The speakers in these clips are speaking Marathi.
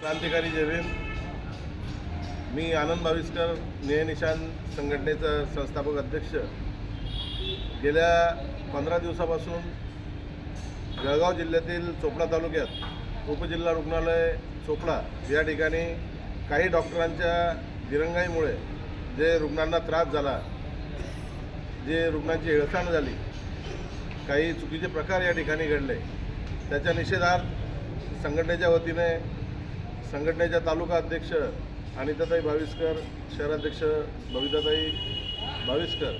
क्रांतिकारी जेवीन मी आनंद भाविस्कर नियनिशान निशान संघटनेचा संस्थापक अध्यक्ष. गेल्या पंधरा दिवसापासून जळगाव जिल्ह्यातील चोपडा तालुक्यात उपजिल्हा रुग्णालय चोपडा या ठिकाणी काही डॉक्टरांच्या दिरंगाईमुळे जे रुग्णांना त्रास झाला जे रुग्णांची हेळसांड झाली काही चुकीचे प्रकार या ठिकाणी घडले. त्याच्या निषेधार्थ संघटनेच्या वतीने संघटनेच्या तालुका अध्यक्ष अनिताताई भाविस्कर शहराध्यक्ष बबिताताई भाविस्कर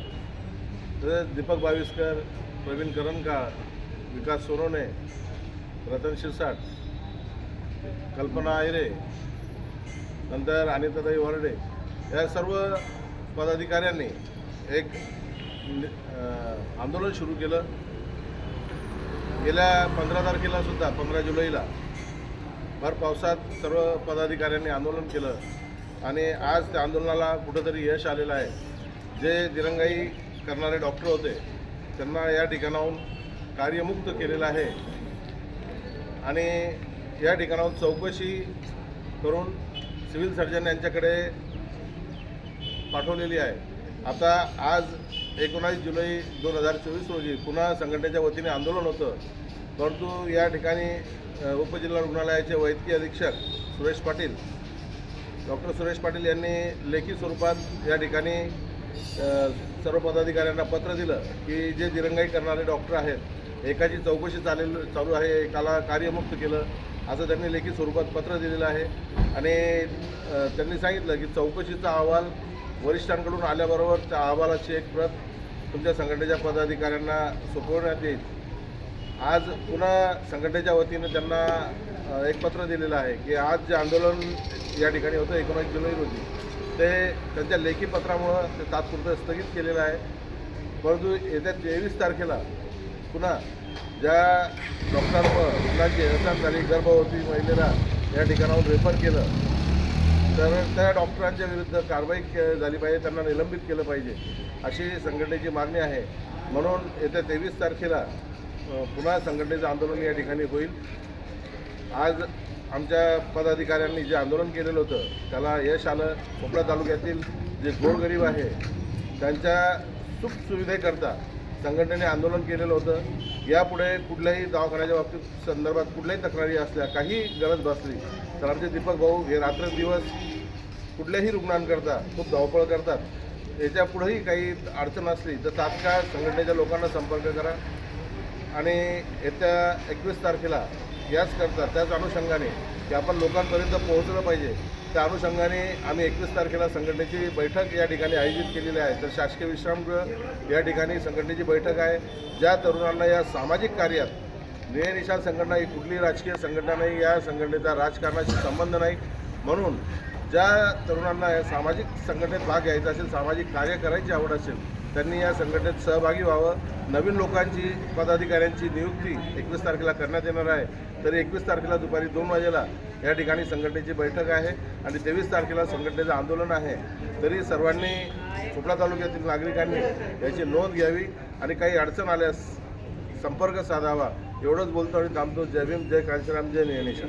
तसेच दीपक भाविस्कर प्रवीण करणकाळ विकास सोनवणे रतन शिरसाट कल्पना आयरे नंतर अनिताताई वारडे या सर्व पदाधिकाऱ्यांनी एक आंदोलन सुरू केलं. गेल्या पंधरा तारखेला सुद्धा पंधरा जुलैला भर पावसात सर्व पदाधिकाऱ्यांनी आंदोलन केलं आणि आज त्या आंदोलनाला कुठंतरी यश आलेलं आहे. जे दिरंगाई करणारे डॉक्टर होते त्यांना या ठिकाणाहून कार्यमुक्त केलेलं आहे. आणि या ठिकाणाहून चौकशी करून सिव्हिल सर्जन यांच्याकडे पाठवलेली आहे. आता आज एकोणावीस जुलै दोन हजार चोवीस रोजी पुन्हा संघटनेच्या वतीने आंदोलन होतं. परंतु या ठिकाणी उपजिल्हा रुग्णालयाचे वैद्यकीय अधीक्षक सुरेश पाटील डॉक्टर सुरेश पाटील यांनी लेखी स्वरूपात या ठिकाणी सर्व पदाधिकाऱ्यांना पत्र दिलं की जे दिरंगाई करणारे डॉक्टर आहेत एकाची चौकशी चालेल चालू आहे एकाला कार्यमुक्त केलं असं त्यांनी लेखी स्वरूपात पत्र दिलेलं आहे. आणि त्यांनी सांगितलं की चौकशीचा अहवाल वरिष्ठांकडून आल्याबरोबर त्या अहवालाची एक प्रत तुमच्या संघटनेच्या पदाधिकाऱ्यांना सोपवण्यात येईल. आज पुन्हा संघटनेच्या वतीनं त्यांना एक पत्र दिलेलं आहे की आज जे आंदोलन या ठिकाणी होतं एकोणीस जुलै रोजी ते त्यांच्या लेखी पत्रामुळं ते तात्पुरतं स्थगित केलेलं आहे. परंतु येत्या तेवीस तारखेला पुन्हा ज्या डॉक्टरांवर मुलांची हेळसांड झाली गर्भवती महिलेला या ठिकाणाहून रेफर केलं तर त्या डॉक्टरांच्या विरुद्ध कारवाई के झाली पाहिजे त्यांना निलंबित केलं पाहिजे अशी संघटनेची मागणी आहे. म्हणून येत्या तेवीस तारखेला पुन्हा संघटनेचं आंदोलन या ठिकाणी होईल. आज आमच्या पदाधिकाऱ्यांनी जे आंदोलन केलेलं होतं त्याला यश आलं. कोपडा तालुक्यातील जे गोरगरीब आहे त्यांच्या सुखसुविधेकरता संघटनेने आंदोलन केलेलं होतं. यापुढे कुठल्याही दवाखान्याच्या बाबतीत संदर्भात कुठल्याही तक्रारी असल्या काही गरज भासली तर आमचे दीपक भाऊ हे रात्रंदिवस कुठल्याही रुग्णांकरता खूप धावपळ करतात. याच्या पुढेही काही अडचण असली तर तात्काळ संघटनेच्या लोकांना संपर्क करा. आणि येत्या एकवीस तारखेला याच करता त्याच अनुषंगाने की आपण लोकांपर्यंत पोहोचलं पाहिजे. त्या अनुषंगाने आम्ही एकवीस तारखेला संघटनेची बैठक या ठिकाणी आयोजित केलेली आहे. तर शासकीय विश्रामगृह या ठिकाणी संघटनेची बैठक आहे. ज्या तरुणांना या सामाजिक कार्यात न्याय संघटना ही कुठली राजकीय संघटना नाही या संघटनेचा राजकारणाशी संबंध नाही. म्हणून ज्या तरुणांना या सामाजिक संघटनेत भाग घ्यायचा असेल सामाजिक कार्य करायची आवड असेल त्यांनी या संघटनेत सहभागी व्हावं. नवीन लोकांची पदाधिकाऱ्यांची नियुक्ती एकवीस तारखेला करण्यात येणार आहे. तरी एकवीस तारखेला दुपारी दोन वाजेला या ठिकाणी संघटनेची बैठक आहे आणि तेवीस तारखेला संघटनेचं आंदोलन आहे. तरी सर्वांनी चोपडा तालुक्यातील नागरिकांनी याची नोंद घ्यावी आणि काही अडचण आल्यास संपर्क साधावा. एवढंच बोलतो आणि थांबतो. जय भीम जय कांशीराम जय नियनेशन